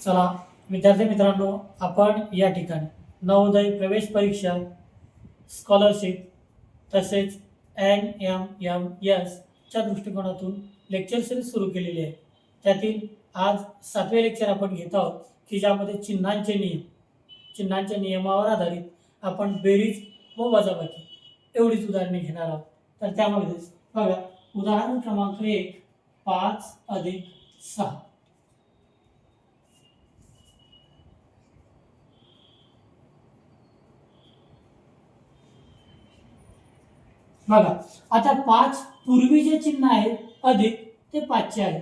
चला विद्यार्थी मित्रांनो आपण या ठिकाणी नवोदय प्रवेश परीक्षा स्कॉलरशिप तसेच एन एम एम एसच्या दृष्टिकोनातून लेक्चर सिरीज सुरू केलेली आहे. त्यातील आज सातवे लेक्चर आपण घेत आहोत की ज्यामध्ये चिन्हांचे नियम चिन्हांच्या नियमावर आधारित आपण बेरीज व वजाबाकी एवढीच उदाहरणे घेणार आहोत. तर त्यामध्येच बघा उदाहरण क्रमांक एक पाच अधिक सहा. बघा आता पाच पूर्वी जे चिन्ह आहे अधिक ते पाचचे आहे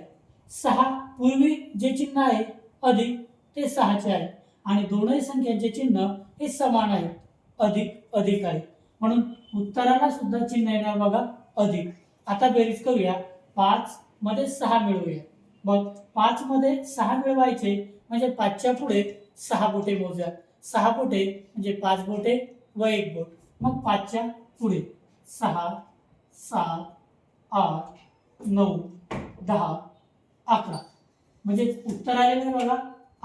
सहा पूर्वी जे चिन्ह आहे अधिक ते सहाचे आहे आणि दोनही संख्यांचे चिन्ह हे समान आहे अधिक अधिक आहे. म्हणून उत्तराला सुद्धा चिन्ह येणार बघा अधिक. आता बेरीज करूया. पाच मध्ये सहा मिळवूया. बघ पाच मध्ये सहा मिळवायचे म्हणजे पाचच्या पुढे सहा बोटे मोजा सहा बोटे म्हणजे पाच बोटे व एक बोट. मग पाचच्या पुढे. सहा सात आठ नऊ दहा अकरा. म्हणजे उत्तर आलेलं आहे बघा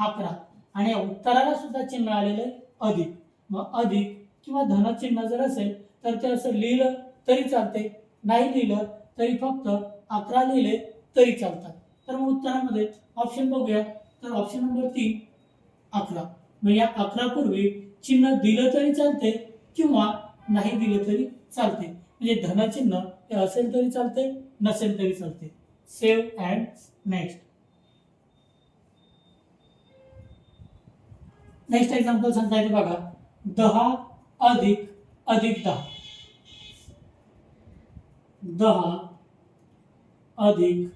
अकरा. आणि या उत्तराला सुद्धा चिन्ह आलेलं आहे अधिक. मग अधिक किंवा धनचिन्ह जर असेल तर ते असं लिहिलं तरी चालते नाही लिहिलं तरी फक्त अकरा लिहिले तरी चालतात. तर मग उत्तरामध्ये ऑप्शन बघूया. तर ऑप्शन नंबर तीन अकरा. मग या अकरा पूर्वी चिन्ह दिलं तरी चालते किंवा नाही दिलं तरी चालते. म्हणजे धनचिन्ह हे असेल तरी चालते नसेल तरी चालते save and next next example सांगता येते बघा. दहा अधिक अधिक दहा. दहा अधिक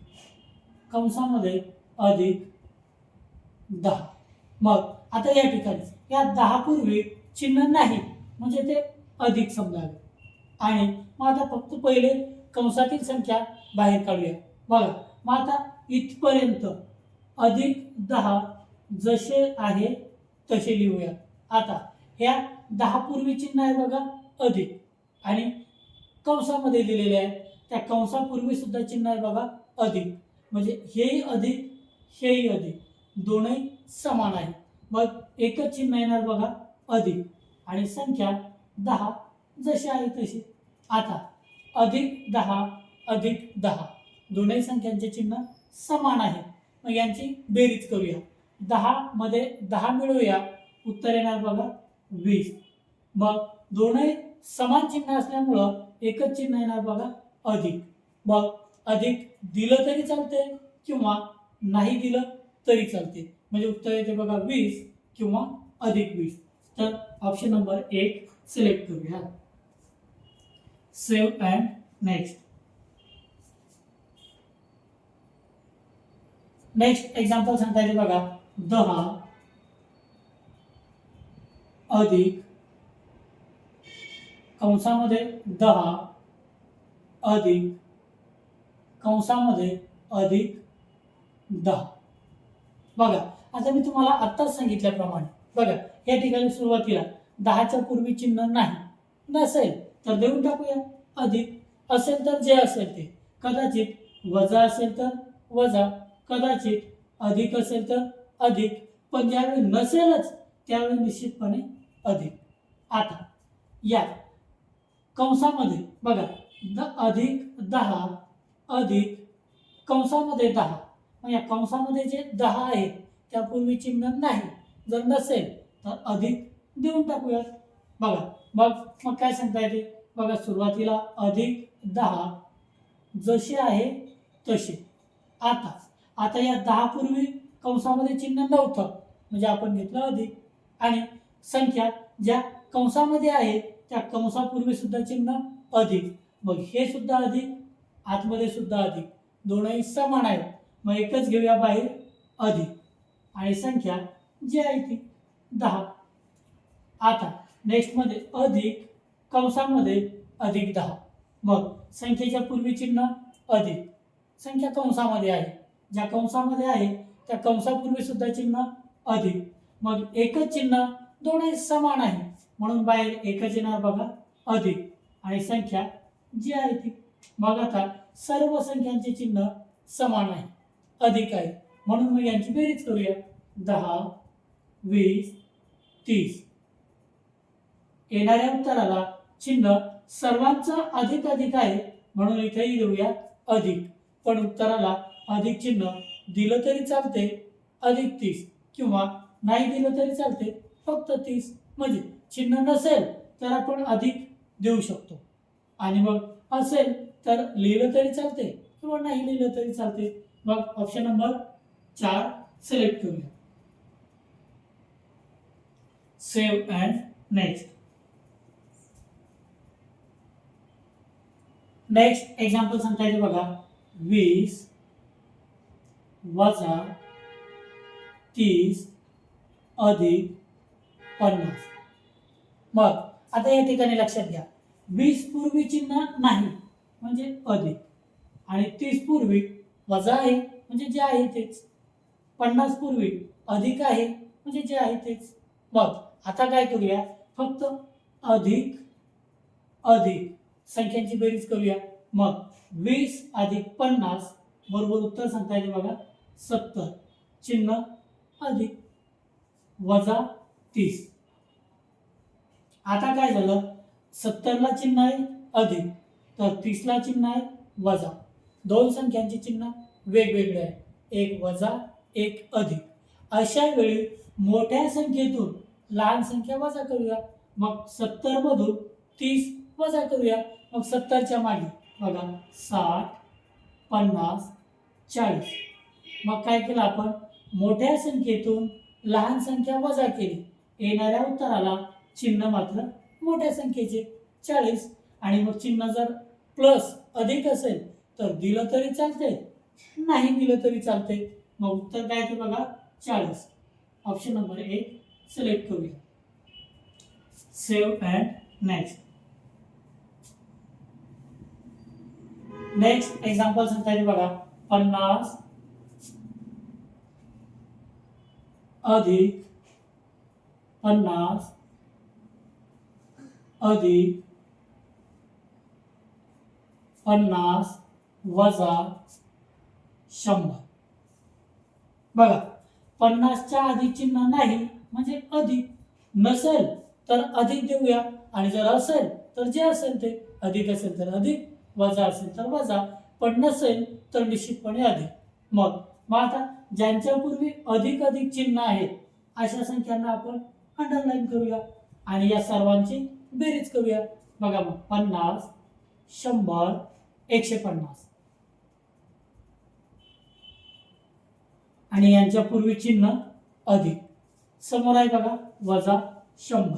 कंसामध्ये अधिक दहा. मग आता या ठिकाणी या दहा पूर्वी चिन्ह नाही. म्हणजे ते अधिक समजावे. आणि मग आता फक्त पहिले कंसातील संख्या बाहेर काढूया. बघा मग आता इथपर्यंत अधिक दहा जसे आहे तसे लिहूया. आता ह्या दहा पूर्वी चिन्ह आहे बघा अधिक. आणि कंसामध्ये दिलेले आहे त्या कंसापूर्वी सुद्धा चिन्ह आहे बघा अधिक. म्हणजे हेही अधिक हेही अधिक. दोनही समान आहे मग एकच चिन्ह येणार बघा अधिक. आणि संख्या दहा जशी आहे तशी. आता अधिक दहा अधिक दहा. दोन्ही संख्यांचे चिन्ह समान आहे. मग यांची बेरीज करूया. दहा मध्ये दहा मिळवूया उत्तर येणार बघा वीस. मग दोनही समान चिन्ह असल्यामुळं एकच चिन्ह येणार बघा अधिक. मग अधिक दिलं तरी चालते किंवा नाही दिलं तरी चालते. म्हणजे उत्तर येते बघा वीस किंवा अधिक वीस. तर ऑप्शन नंबर एक सिलेक्ट करूया. Save and next. Next example सांगता येते बघा. दहा अधिक कंसामध्ये दहा अधिक कंसामध्ये अधिक दहा. बघा आता मी तुम्हाला आत्ताच सांगितल्याप्रमाणे बघा या ठिकाणी सुरुवातीला दहाच्या पूर्वी चिन्ह नाही नसेल. तर देऊन टाकूया. अधिक असेल तर जे असेल ते. कदाचित वजा असेल तर वजा कदाचित अधिक असेल तर अधिक. पण ज्यावेळी नसेलच त्यावेळी निश्चितपणे अधिक. आता या कंसामध्ये बघा द अधिक दहा अधिक कंसामध्ये दहा. या कंसामध्ये जे दहा आहे त्यापूर्वी चिन्ह नाही. जर नसेल तर अधिक देऊन टाकूयात बघा मग मग काय सांगता येते? बघा सुरुवातीला अधिक दहा जसे आहे तसे. आता आता या दहा पूर्वी कंसामध्ये चिन्ह नव्हतं. म्हणजे आपण घेतलं अधिक. आणि संख्या ज्या कंसामध्ये आहे त्या कंसापूर्वी सुद्धा चिन्ह अधिक. मग हे सुद्धा अधिक आतमध्ये सुद्धा अधिक. दोनही समान आहेत. मग एकच घेऊया बाहेर अधिक. आणि संख्या जी आहे ती दहा. आता नेक्स्टमध्ये अधिक कंसामध्ये अधिक दहा. मग संख्येच्या पूर्वी चिन्ह अधिक. संख्या कंसामध्ये आहे. ज्या कंसामध्ये आहे त्या कंसापूर्वी सुद्धा चिन्ह अधिक. मग एकच चिन्ह दोन्ही समान आहे. म्हणून बाहेर एकच येणार बघा अधिक. आणि संख्या जी आहे ती. मग आता सर्व संख्यांचे चिन्ह समान आहे. अधिक आहे. म्हणून मग यांची बेरीज करूया. दहा वीस तीस. येणाऱ्या उत्तराला चिन्ह सर्वांचा अधिक अधिक आहे म्हणून इथेही देऊया अधिक. पण उत्तराला अधिक चिन्ह दिलं तरी चालते अधिक तीस. किंवा नाही दिलं तरी चालते फक्त तीस. म्हणजे चिन्ह नसेल तर आपण अधिक देऊ शकतो. आणि मग असेल तर लिहिलं तरी चालते किंवा नाही लिहिलं तरी चालते. मग ऑप्शन नंबर चार सिलेक्ट करूया. Save and next next example सांगता येते बघा. वीस वजा तीस अधिक पन्नास. मग आता या ठिकाणी लक्षात घ्या. वीस पूर्वी चिन्ह नाही म्हणजे अधिक. आणि तीस पूर्वी वजा आहे म्हणजे जे आहे तेच. पन्नास पूर्वी अधिक आहे म्हणजे जे आहे तेच. मग आता काय करूया? फक्त अधिक अधिक. संख्यांची बेरीज करूया. मग वीस अधिक पन्नास बरोबर उत्तर सांगता येते बघा. सत्तर. चिन्ह अधिक वजा तीस. आता काय झालं? सत्तरला चिन्ह आहे अधिक. तर तीसला चिन्ह आहे वजा. दोन संख्यांची चिन्ह वेगवेगळे आहे. एक वजा एक अधिक. अशा वेळी मोठ्या संख्येतून लहान संख्या वजा करूया. मग सत्तरमधून तीस वजा करूया. मग सत्तरच्या मागे. बघा साठ पन्नास चाळीस. मग काय केलं आपण? मोठ्या संख्येतून लहान संख्या वजा केली. येणाऱ्या उत्तराला चिन्ह मात्र मोठ्या संख्येचे. चाळीस. आणि मग चिन्ह जर प्लस अधिक असेल तर दिलं तरी चालते नाही दिलं तरी चालते मग उत्तर काय ते बघा? चाळीस. ऑप्शन नंबर एक सिलेक्ट करूया. Save and next next example सांगता येते बघा. पन्नास अधिक पन्नास अधिक पन्नास वजा शंभर. बघा पन्नासच्या आधी चिन्ह नाही म्हणजे अधिक नसेल तर अधिक देऊया. आणि जर असेल तर जे असेल ते अधिक असेल तर अधिक. वजा असेल तर वजा. पण नसेल तर निश्चितपणे अधिक. मग मग आता ज्यांच्या पूर्वी अधिक अधिक चिन्ह आहेत अशा संख्यांना आपण अंडरलाईन करूया. आणि या सर्वांची बेरीज करूया. बघा मग पन्नास शंभर एकशे पन्नास. आणि यांच्या पूर्वी चिन्ह अधिक. समोर आहे बघा वजा शंभर.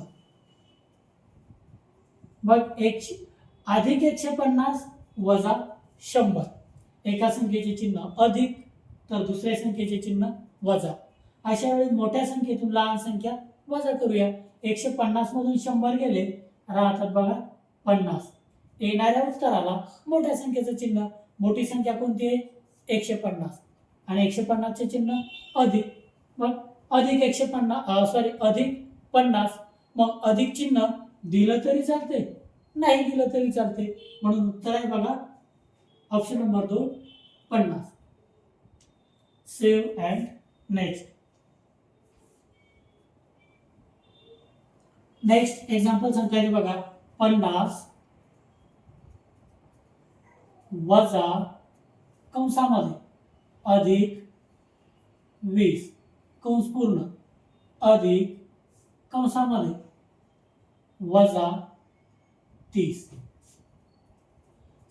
मग एकशे अधिक एकशे पन्नास वजा शंभर. एका संख्येचे चिन्ह अधिक तर दुसऱ्या संख्येचे चिन्ह वजा. अशा वेळी मोठ्या संख्येतून लहान संख्या वजा करूया. एकशे पन्नास मधून शंभर गेले राहतात बघा पन्नास. येणाऱ्या उत्तराला मोठ्या संख्येचं चिन्ह मोठी संख्या कोणती आहे? एकशे पन्नास. आणि एकशे पन्नासचे चिन्ह अधिक मग अधिक एकशे पन्नास सॉरी अधिक पन्नास. मग अधिक चिन्ह दिलं तरी चालते नाही दिलं तरी चालते म्हणून उत्तर आहे बघा ऑप्शन नंबर दोन पन्नास. Save and next next example सांगता येते बघा. पन्नास वजा कंसामध्ये अधिक वीस. कंस पूर्ण. अधिक कंसामध्ये वजा तीस.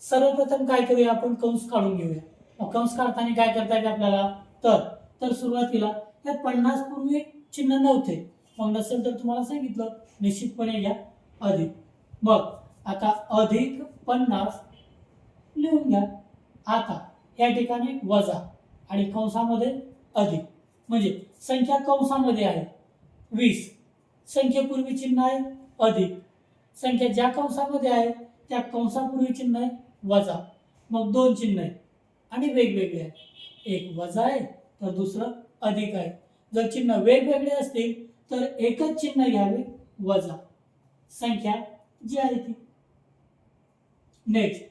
सर्वप्रथम काय करूया आपण कंस काढून घेऊया. मग कंस काढताना काय करता येते आपल्याला? तर तर सुरुवातीला त्यात पन्नास पूर्वी चिन्ह नव्हते. मग नसेल तर तुम्हाला सांगितलं. निश्चितपणे घ्या अधिक. मग आता अधिक पन्नास लिहून घ्या. आता या ठिकाणी वजा आणि कंसामध्ये अधिक. म्हणजे संख्या कंसामध्ये आहे. वीस. संख्येपूर्वी चिन्ह आहे अधिक. संख्या ज्या कंसामध्ये आहे त्या कंसापूर्वी चिन्ह आहे वजा. मग दोन चिन्ह आहे आणि वेगवेगळे आहे एक वजा आहे तर दुसरं अधिक आहे. जर चिन्ह वेगवेगळे असतील तर एकच चिन्ह घ्यावे वजा. संख्या जी आहे ती. नेक्स्ट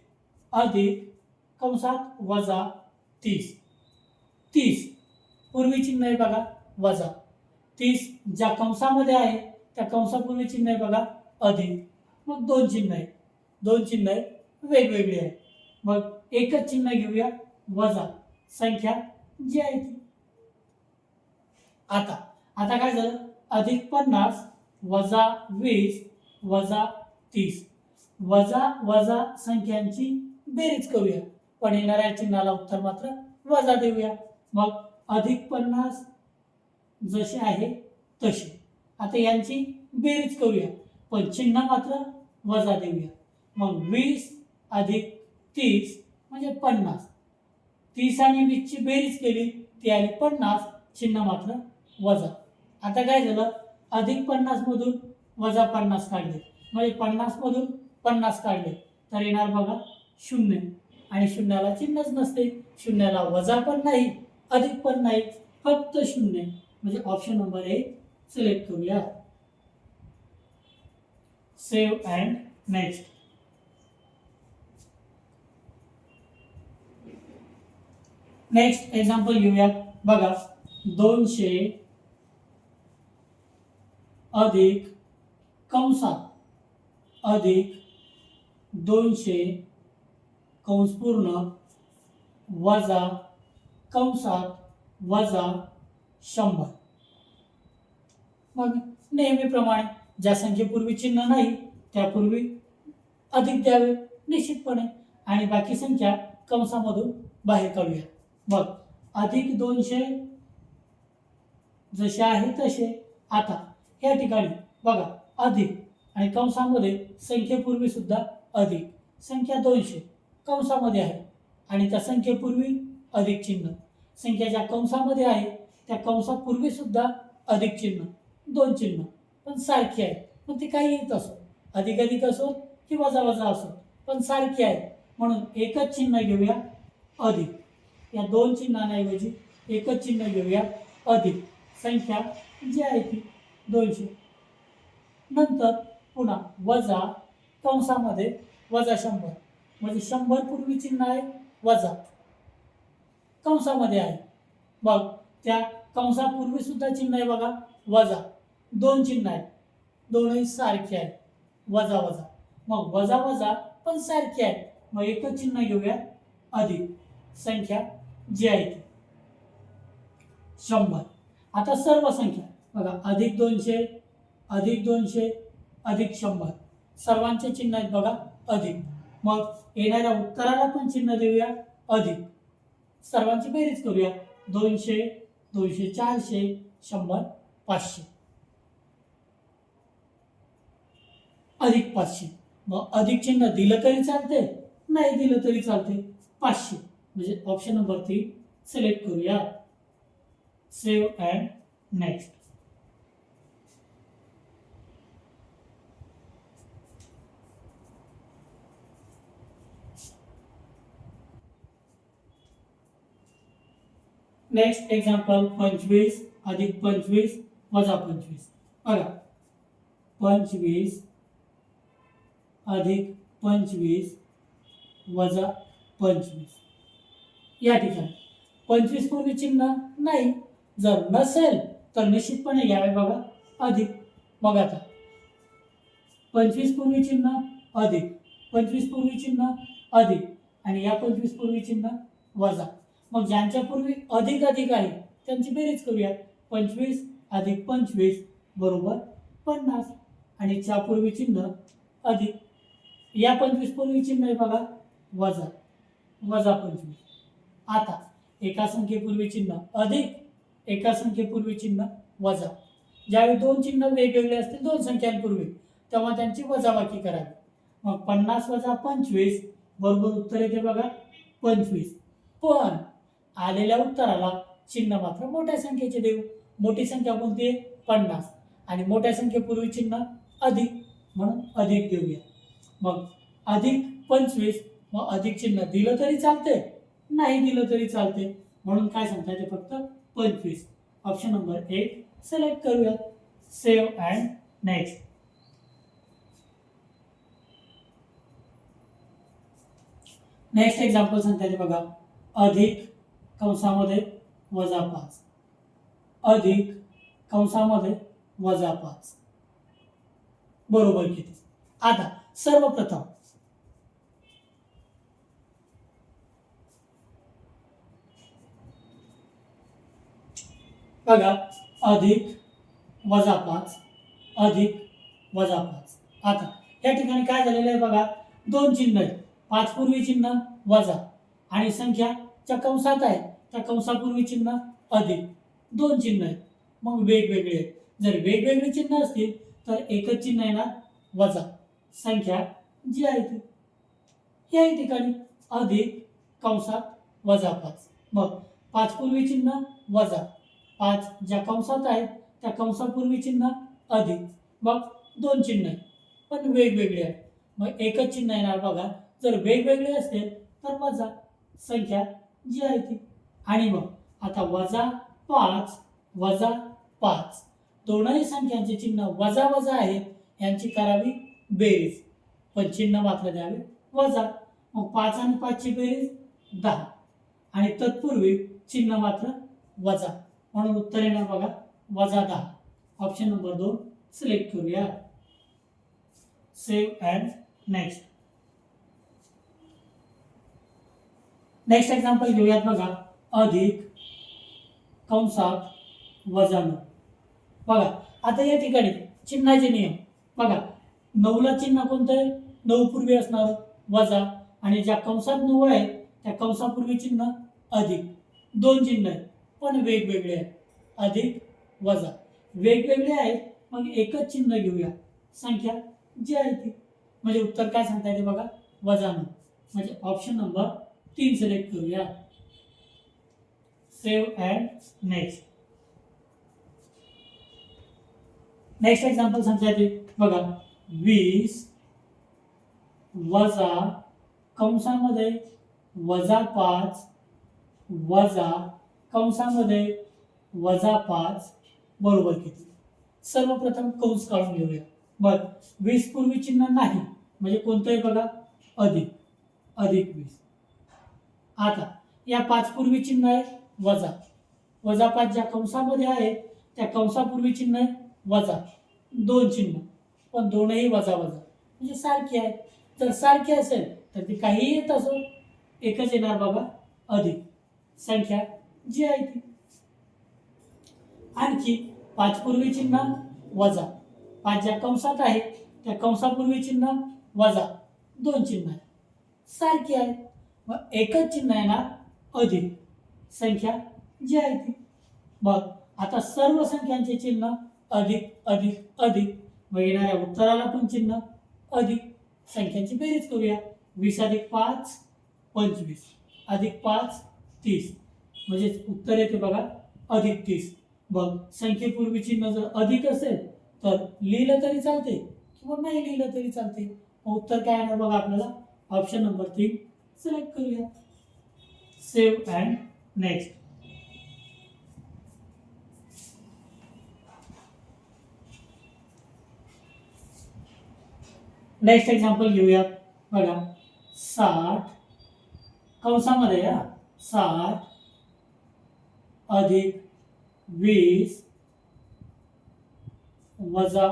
अधिक कंसात वजा तीस. तीस. पूर्वी चिन्ह आहे बघा वजा. तीस ज्या कंसामध्ये आहे त्या कंसापूर्वी चिन्ह आहे बघा अधिक. मग दोन चिन्ह आहे दोन चिन्ह आहे वेगवेगळी आहेत. मग एकच चिन्ह घेऊया वजा. संख्या जी आहे ती. आता आता काय झालं? अधिक पन्नास वजा वीस वजा तीस. वजा वजा संख्यांची बेरीज करूया. पण येणाऱ्या चिन्हाला उत्तर मात्र वजा देऊया. मग अधिक पन्नास जसे आहे तसे. आता यांची बेरीज करूया. पण चिन्ह मात्र वजा देऊया. मग वीस अधिक तीस म्हणजे पन्नास. तीस आणि वीसची बेरीज केली ती आली पन्नास चिन्ह मात्र वजा. आता काय झालं? अधिक पन्नास मधून वजा पन्नास काढले. म्हणजे पन्नास मधून पन्नास काढले. तर येणार बघा शून्य. आणि शून्याला चिन्हच नसते. शून्याला वजा पण नाही अधिक पण नाही फक्त शून्य. म्हणजे ऑप्शन नंबर एक सिलेक्ट करूया. Save and next. Next example घेऊया बघा अधिक कंसात, अधिक दोनशे कंस पूर्ण वजा कंसात वजा शंभर. मग नेहमीप्रमाणे. ज्या संख्येपूर्वी चिन्ह नाही त्यापूर्वी अधिक द्यावे निश्चितपणे. आणि बाकी संख्या कंसामधून बाहेर काढूया. मग अधिक दोनशे जसे आहे तसे आता या ठिकाणी बघा अधिक. आणि कंसामध्ये संख्येपूर्वी सुद्धा अधिक. संख्या दोनशे कंसामध्ये आहे. आणि त्या संख्येपूर्वी अधिक चिन्ह. संख्या ज्या कंसामध्ये आहे त्या कंसापूर्वी सुद्धा अधिक चिन्ह. दोन चिन्ह. पण सारखी आहे. पण ती काही येत असो. अधिकाधिक असो की वजा वजा असो. पण सारखी आहे. म्हणून एकच चिन्ह घेऊया अधिक. या दोन चिन्हांऐवजी एकच चिन्ह घेऊया अधिक. संख्या जी आहे ती दोनशे. नंतर पुन्हा वजा कंसामध्ये वजा शंभर. म्हणजे शंभर पूर्वी चिन्ह आहे वजा. कंसामध्ये आहे. मग त्या कंसापूर्वी सुद्धा चिन्ह आहे बघा वजा. दोन चिन्ह आहेत. दोनही सारखे आहेत. वजा वजा. मग वजा वजा पण सारखे आहेत. मग एकच चिन्ह घेऊया. अधिक. संख्या जी आहे ती. शंभर. आता सर्व संख्या. बघा अधिक दोनशे अधिक दोनशे अधिक शंभर. सर्वांचे चिन्ह आहेत बघा अधिक. मग येणाऱ्या उत्तराला पण चिन्ह देऊया अधिक. सर्वांची बेरीज करूया. दोनशे दोनशे चारशे शंभर पाचशे. अधिक पाचशे. मग अधिक चिन्ह दिलं तरी चालते नाही दिलं तरी चालते पाचशे. म्हणजे ऑप्शन नंबर तीन सिलेक्ट करूया. Save and next next example पंचवीस, अधिक पंचवीस, वजा पंचवीस. बघा. पंचवीस अधिक पंचवीस वजा पंचवीस. या ठिकाणी पंचवीस पूर्वी चिन्ह नाही. जर नसेल तर निश्चितपणे घ्यावे बघा अधिक. मग आता पंचवीस पूर्वी चिन्ह अधिक. पंचवीस पूर्वी चिन्ह अधिक. आणि या पंचवीस पूर्वी चिन्ह वजा. मग ज्यांच्या पूर्वी अधिक अधिक आहे त्यांची बेरीज करूया पंचवीस अधिक पंचवीस बरोबर पन्नास. आणि पूर्वी चिन्ह अधिक. या पंचवीस पूर्वीची चिन्ह आहे बघा वजा. वजा पंचवीस. आता एका संख्येपूर्वी चिन्ह अधिक एका संख्येपूर्वी चिन्ह वजा. ज्यावेळी दोन चिन्ह वेगवेगळे असतील दोन संख्यांपूर्वी तेव्हा त्यांची वजाबाकी करावी. मग पन्नास वजा पंचवीस बरोबर उत्तर येते बघा पंचवीस. पण आलेल्या उत्तराला चिन्ह मात्र मोठ्या संख्येचे देऊ. मोठी संख्या कोणती आहे? पन्नास. आणि मोठ्या संख्येपूर्वी चिन्ह अधिक म्हणून अधिक देऊया. मग अधिक पंचवीस मग अधिक चिन्ह दिलं तरी चालते नाही दिलं तरी चालते म्हणून काय सांगता येते फक्त पंचवीस. ऑप्शन नंबर एक सिलेक्ट करूया. Save and next next example सांगता येते बघा. अधिक कंसामध्ये वजा पाच. अधिक कंसामध्ये वजा पाच. बरोबर किती? आता सर्वप्रथम. बघा अधिक वजा पाच अधिक वजा पाच. आता या ठिकाणी काय झालेलं आहे बघा दोन चिन्ह आहेत. पाच पूर्वी चिन्ह वजा. आणि संख्या ज्या कंसात आहे. त्या कंसापूर्वी चिन्ह अधिक. दोन चिन्ह आहेत. मग वेगवेगळे आहेत. जर वेगवेगळे चिन्ह असतील तर एकच चिन्ह येणार वजा. संख्या जी आहे ती. या ठिकाणी अधिक कंसात वजा पाच. मग पाच पूर्वी चिन्ह वजा. पाच ज्या कंसात आहेत त्या कंसापूर्वी चिन्ह अधिक. मग दोन चिन्ह आहेत पण वेगवेगळे आहेत. मग एकच चिन्ह येणार बघा. जर वेगवेगळे असतील तर वजा. संख्या जी आहे ती. आणि मग आता वजा पाच वजा पाच. दोनही संख्यांचे चिन्ह वजा वजा आहेत यांची करावी बेरीज. पण चिन्ह मात्र द्यावे वजा. मग पाच आणि पाचची बेरीज दहा. आणि तत्पूर्वी चिन्ह मात्र वजा. म्हणून उत्तर येणार बघा. वजा दहा. ऑप्शन नंबर दोन. सिलेक्ट करूया. Save and next next example घेऊयात बघा. अधिक कंसात वजा बघा. आता या ठिकाणी चिन्हाचे नियम. बघा. नऊला चिन्ह कोणतं आहे? नऊ पूर्वी असणार वजा. आणि ज्या कंसात नऊ आहेत त्या कंसापूर्वी चिन्ह अधिक. दोन चिन्ह आहेत पण वेगवेगळे आहेत. अधिक वजा. वेगवेगळे आहेत मग एकच चिन्ह घेऊया. संख्या जी आहे ती. म्हणजे उत्तर काय सांगता येते बघा? वजा नऊ. म्हणजे ऑप्शन नंबर तीन सिलेक्ट करूया. Save and next next example सांगता येते. बघा. वीस वजा कंसामध्ये वजा पाच वजा कंसामध्ये वजा पाच बरोबर किती? सर्वप्रथम कंस काढून घेऊया. बर वीस पूर्वी चिन्ह नाही. म्हणजे कोणतंही बघा. अधिक. अधिक वीस. आता या पाच पूर्वी चिन्ह आहे वजा. वजा पाच ज्या कंसामध्ये आहे त्या कंसापूर्वी चिन्ह आहे वजा. दोन चिन्ह. पण दोनही वजा वजा. म्हणजे सारखी आहे. जर सारखी असेल तर ती काहीही येत असो एकच येणार बाबा अधिक. संख्या जी आहे ती. आणखी पाचपूर्वी चिन्ह वजा. पाच ज्या कंसात आहे त्या कंसापूर्वी चिन्ह वजा. दोन चिन्ह आहे. सारखी आहे. मग एकच चिन्ह येणार अधिक. संख्या जी आहे ती. मग आता सर्व संख्यांचे चिन्ह अधिक अधिक अधिक. मग येणाऱ्या उत्तराला पण चिन्ह. अधिक संख्यांची बेरीज करूया. वीस अधिक पाच पंचवीस. अधिक पाच तीस. म्हणजेच उत्तर येते बघा अधिक तीस. मग संख्येपूर्वी चिन्ह जर अधिक असेल तर लिहिलं तरी चालते किंवा नाही लिहिलं तरी चालते. मग उत्तर काय येणार बघा आपल्याला? ऑप्शन नंबर तीन सिलेक्ट करूया. Save and next next example घेऊयात बघा. साठ कंसामध्ये या. साठ अधिक वीस वजा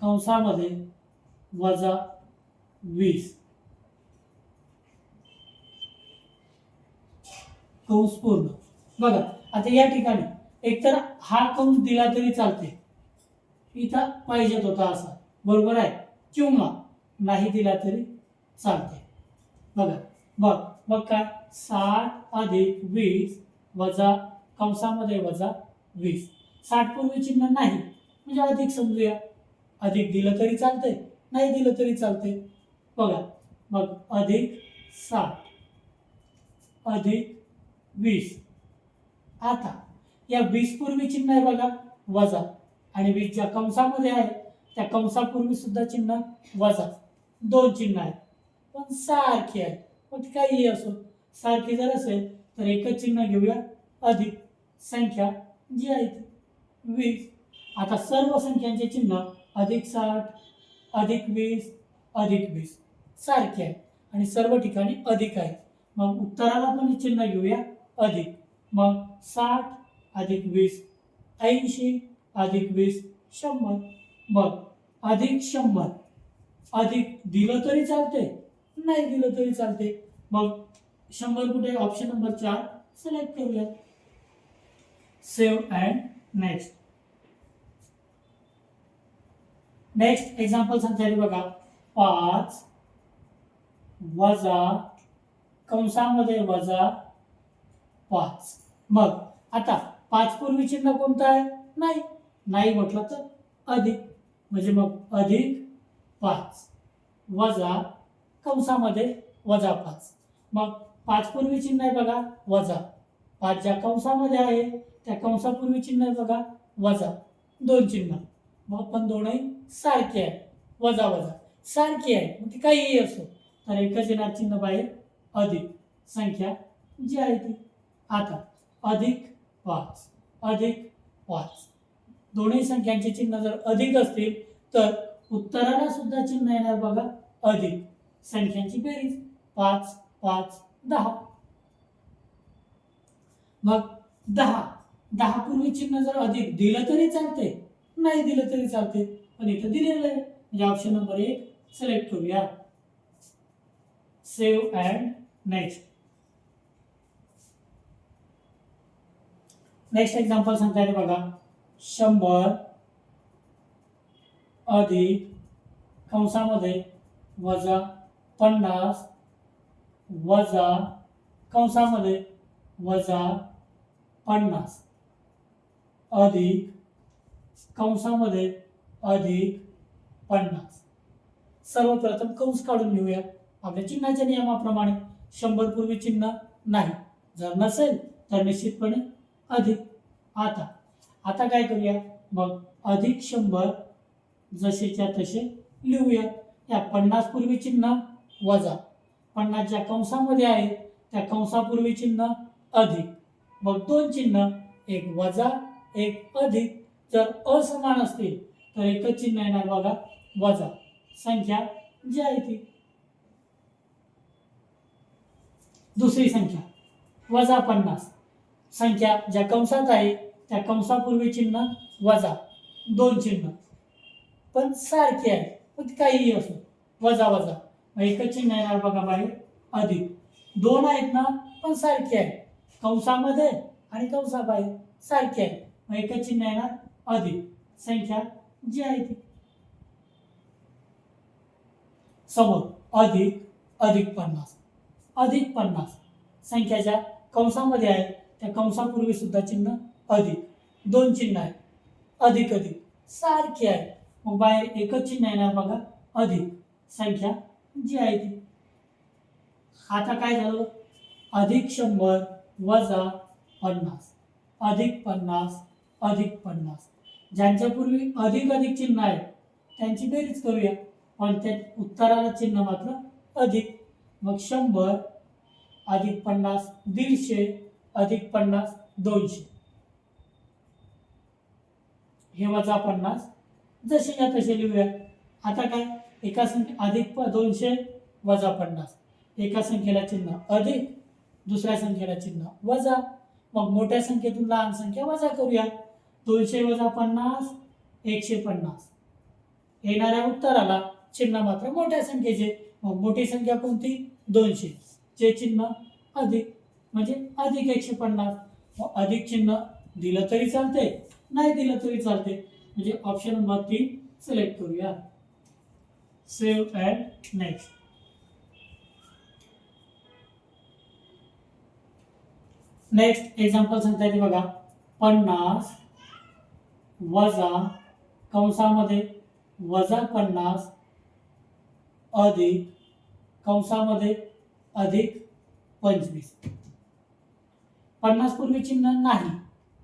कंसामध्ये वजा वीस. कंस पूर्ण. बघा. आता या ठिकाणी. एकतर हा कंस दिला तरी चालते. इथं पाहिजेत होता असा. बरोबर आहे. किंवा नाही दिला तरी चालते बघा बघ मग काय साठ अधिक वीस वजा कंसामध्ये वजा वीस. साठ पूर्वी चिन्ह नाही. म्हणजे अधिक समजूया. अधिक दिलं तरी चालतंय नाही दिलं तरी चालते बघा मग अधिक साठ अधिक वीस. आता या वीस पूर्वी चिन्ह आहे बघा वजा. आणि वीस ज्या कंसामध्ये आहे त्या कंसापूर्वी सुद्धा चिन्ह वजा. दोन चिन्ह आहेत. पण सारखी आहे मग काहीही असो सारखी जर असेल तर एकच चिन्ह घेऊया. अधिक संख्या जी आहे ती वीस. आता सर्व संख्यांचे चिन्ह अधिक साठ अधिक वीस अधिक वीस. सारखे आहे आणि सर्व ठिकाणी अधिक आहे मग उत्तराला पण चिन्ह घेऊया. अधिक. मग साठ अधिक वीस. ऐंशी अधिक वीस. शंभर. बघ अधिक शंभर. अधिक दिलं तरी चालते नाही दिलं तरी चालते मग शंभर कुठे? ऑप्शन नंबर चार. सिलेक्ट करूया save and next next example सांगता येईल बघा. पाच वजा कंसामध्ये वजा पाच. मग आता पाच पूर्वी चिन्ह कोणतं आहे? नाही. नाही म्हटलं तर अधिक. म्हणजे मग अधिक पाच वजा कंसामध्ये वजा पाच. मग पाच पूर्वी चिन्ह आहे बघा वजा. पाच ज्या कंसामध्ये आहे त्या कंसापूर्वी चिन्ह आहे बघा वजा. दोन चिन्ह. मग पण दोनही सारखे आहे. वजा वजा. सारखी आहे. मग ती काहीही असो. तर एकच येणार चिन्ह बाहेर अधिक. संख्या जी आहे ती. आता अधिक पाच. अधिक पाच. दोन्ही संख्यांचे चिन्ह जर अधिक असतील तर उत्तराला सुद्धा चिन्ह येणार बघा अधिक. संख्यांची बेरीज पाच पाच दहा. मग दहा. दहा पूर्वी चिन्ह जर अधिक दिलं तरी चालते नाही दिलं तरी चालते पण इथं दिलेलं आहे. म्हणजे ऑप्शन नंबर एक सिलेक्ट करूया. Save and next next example सांगता येते बघा. शंभर अधिक कंसामध्ये वजा पन्नास वजा कंसामध्ये वजा पन्नास अधिक कंसामध्ये अधिक पन्नास. सर्वप्रथम कंस काढून घेऊया. आपल्या चिन्हाच्या नियमाप्रमाणे शंभर पूर्वी चिन्ह नाही. जर नसेल तर निश्चितपणे अधिक. आता आता काय करूया? मग अधिक शंभर जसेच्या तसे लिहूया. या पन्नास पूर्वी चिन्ह वजा. पन्नास ज्या कंसामध्ये आहे त्या कंसापूर्वी चिन्ह अधिक. मग दोन चिन्ह एक वजा एक अधिक. जर असमान असतील तर एकच चिन्ह येणार बघा वजा. संख्या जी आहे ती. दुसरी संख्या वजा पन्नास. संख्या ज्या कंसात आहे त्या कंसापूर्वी चिन्ह वजा दोन चिन्ह. पण सारखे आहे पण काहीही असो वजा वजा. मग एकच चिन्ह येणार बघा बाहेर अधिक. दोन आहेत ना पण सारखे आहे. कंसामध्ये आणि कंसाबाहेर सारखे आहे. मग एकच चिन्ह येणार अधिक. संख्या जी आहे ती. समोर अधिक अधिक पन्नास. अधिक पन्नास. संख्या ज्या कंसामध्ये आहे त्या कंसापूर्वी सुद्धा चिन्ह अधिक दोन चिन्ह आहे अधिक अधिक. सारखी आहे मग बाहेर एकच चिन्ह येणार बघा. अधिक. संख्या जी आहे ती. आता काय झालं? अधिक शंभर वजा पन्नास. अधिक पन्नास अधिक पन्नास. ज्यांच्यापूर्वी अधिक अधिक चिन्ह आहे त्यांची बेरीज करूया. पण त्या उत्तराला चिन्ह मात्र अधिक. मग शंभर अधिक पन्नास दीडशे अधिक पन्नास दोनशे. हे वजा पन्नास. जसे तसे लिहूया. आता काय? एका संख्या अधिक प दोनशे वजा पन्नास. एका संख्येला चिन्ह. अधिक दुसऱ्या संख्येला चिन्ह. वजा. मग मोठ्या संख्येतून लहान संख्या वजा करूया. दोनशे वजा पन्नास एकशे पन्नास. येणाऱ्या उत्तराला चिन्ह मात्र मोठ्या संख्येचे. मग मोठी संख्या कोणती? दोनशे. जे चिन्ह अधिक म्हणजे अधिक एकशे पन्नास. मग अधिक चिन्ह दिलं तरी चालते नाही दिलं तरी चालते ऑप्शन नंबर तीन सिलेक्ट करूया. सेव्ह नेक्स्ट नेक्स्ट एक्झाम्पल सांगता येते बघा. पन्नास वजा कंसामध्ये वजा पन्नास अधिक कंसामध्ये अधिक पंचवीस. पन्नास पूर्वी चिन्ह नाही.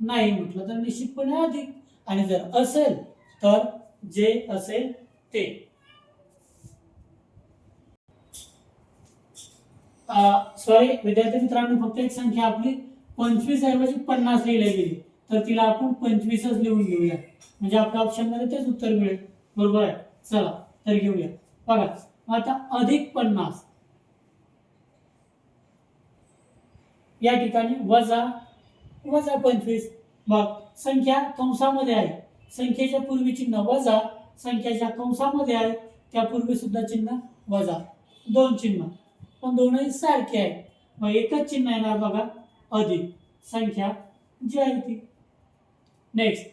नाही म्हटलं तर निश्चितपणे अधिक. आणि जर असेल तर जे असेल ते. सॉरी विद्यार्थी मित्रांनो फक्त एक संख्या आपली. पंचवीस ऐवजी पन्नास लिहिल्या गेली. तर तिला आपण पंचवीसच लिहून घेऊया. म्हणजे आपल्या ऑप्शनमध्ये तेच उत्तर मिळेल. बरोबर आहे? चला तर घेऊया. बघा आता अधिक पन्नास. या ठिकाणी वजा वजा पंचवीस. मग संख्या कंसामध्ये आहे. संख्येच्या पूर्वी चिन्ह वजा संख्याच्या कंसामध्ये आहे. त्यापूर्वी सुद्धा चिन्ह वजा. दोन चिन्ह. पण दोनही सारखे आहे. मग एकच चिन्ह येणार बघा. अधिक. संख्या जी आहे ती. नेक्स्ट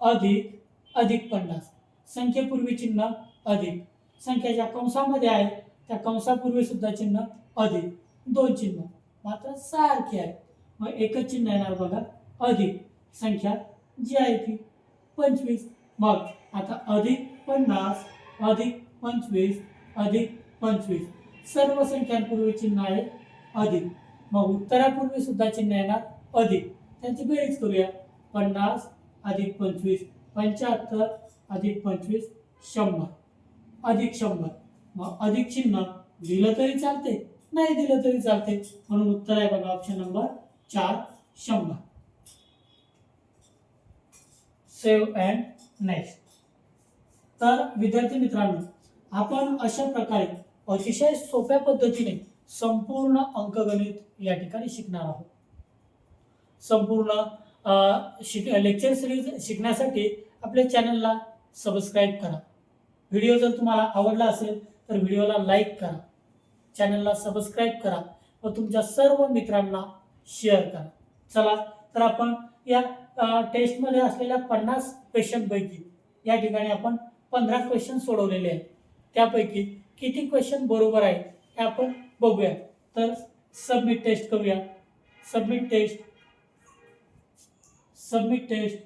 अधिक अधिक पन्नास. संख्येपूर्वी चिन्ह अधिक. संख्याच्या कंसामध्ये आहे. त्या कंसापूर्वी सुद्धा चिन्ह अधिक. दोन चिन्ह. मात्र सारखे आहे. मग एकच चिन्ह येणार बघा. अधिक संख्या जी आहे ती पंचवीस. मग आता अधिक पन्नास अधिक पंचवीस अधिक पंचवीस. सर्व संख्यांपूर्वी चिन्ह आहे अधिक. मग उत्तरापूर्वी सुद्धा चिन्ह येणार अधिक. त्यांची बेरीज करूया. पन्नास अधिक पंचवीस पंच्याहत्तर अधिक पंचवीस शंभर. अधिक शंभर. मग अधिक चिन्ह दिलं तरी चालते नाही दिलं तरी चालते. म्हणून उत्तर आहे बघा ऑप्शन नंबर चार शंभर. सेव्ह अँड नेक्स्ट तर विद्यार्थी मित्रांनो आपण अशा प्रकारे अतिशय सोप्या पद्धतीने संपूर्ण अंकगणित या ठिकाणी शिकणार आहोत. संपूर्ण शिक लेक्चर सिरीज शिकण्यासाठी आपल्या चॅनलला सबस्क्राईब करा. व्हिडिओ जर तुम्हाला आवडला असेल तर व्हिडिओला लाईक करा. चॅनलला सबस्क्राईब करा व तुमच्या सर्व मित्रांना शेअर करा. चला तर आपण या टेस्टमध्ये असलेल्या पन्नास क्वेश्चनपैकी या ठिकाणी आपण पंधरा क्वेश्चन सोडवलेले आहेत. त्यापैकी किती क्वेश्चन बरोबर आहे हे आपण बघूया. तर सबमिट टेस्ट करूया. सबमिट टेस्ट सबमिट टेस्ट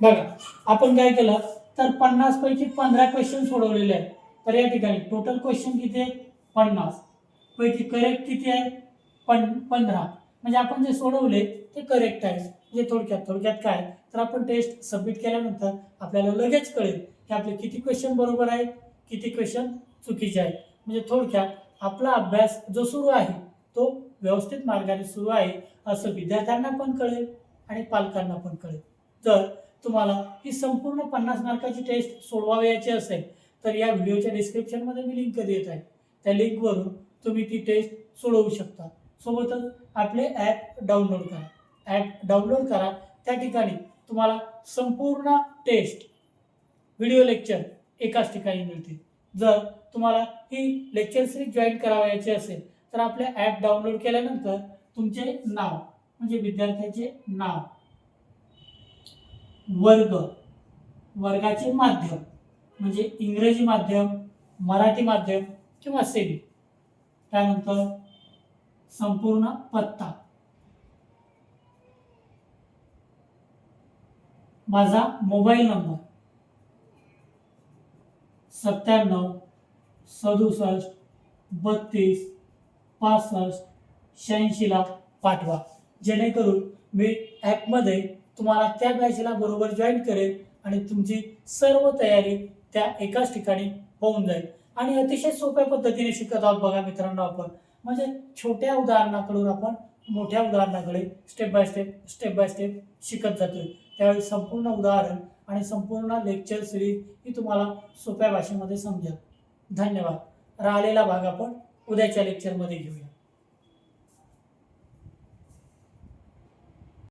बघा आपण काय केलं? तर पन्नास पैकी पंधरा क्वेश्चन सोडवलेले आहेत. तर या ठिकाणी टोटल क्वेश्चन किती आहे? पन्नास. पैकी करेक्ट किती आहे? पण पंधरा. म्हणजे आपण जे सोडवले ते करेक्ट आहे. म्हणजे थोडक्यात थोडक्यात काय? तर आपण टेस्ट सबमिट केल्यानंतर आपल्याला लगेच कळेल की आपले किती क्वेश्चन बरोबर आहेत किती क्वेश्चन चुकीचे आहेत. म्हणजे थोडक्यात आपला अभ्यास जो सुरू आहे तो व्यवस्थित मार्गाने सुरू आहे असं विद्यार्थ्यांना पण कळेल आणि पालकांना पण कळेल. तर तुम्हाला ही संपूर्ण पन्नास मार्काची टेस्ट सोडवावयाची असेल तर या व्हिडिओच्या डिस्क्रिप्शनमध्ये मी लिंक देत आहे. त्या लिंकवरून तुम्ही ती टेस्ट सोडवू शकता. सोबतच आपले ॲप डाउनलोड करा. ॲप डाउनलोड करा. त्या ठिकाणी तुम्हाला संपूर्ण टेस्ट व्हिडिओ लेक्चर एकाच ठिकाणी मिळतील. जर तुम्हाला ही लेक्चर सिरीज जॉईन करावयाची असेल तर आपले ॲप डाउनलोड केल्यानंतर तुमचे नाव म्हणजे विद्यार्थ्याचे नाव वर्ग. वर्गाचे माध्यम. म्हणजे इंग्रजी माध्यम मराठी माध्यम किंवा सेमी. त्यानंतर संपूर्ण पत्ता. माझा मोबाईल नंबर. सत्त्याण्णव सदुसष्ट बत्तीस पासष्ट शहाऐंशीला पाठवा. जेणेकरून मी ॲपमध्ये तुम्हाला त्या बॅचला बरोबर जॉईन करेल आणि तुमची सर्व तयारी त्या एकाच ठिकाणी होऊन जाईल. आणि अतिशय सोप्या पद्धतीने शिकत आहोत बघा मित्रांनो आपण. म्हणजे छोट्या उदाहरणाकडून आपण मोठ्या उदाहरणाकडे step by step step by step शिकत जातोय. त्यावेळी संपूर्ण उदाहरण आणि संपूर्ण लेक्चर सिरीज ही तुम्हाला सोप्या भाषेमध्ये समजेल. धन्यवाद. राहिलेला भाग आपण उद्याच्या लेक्चरमध्ये घेऊया.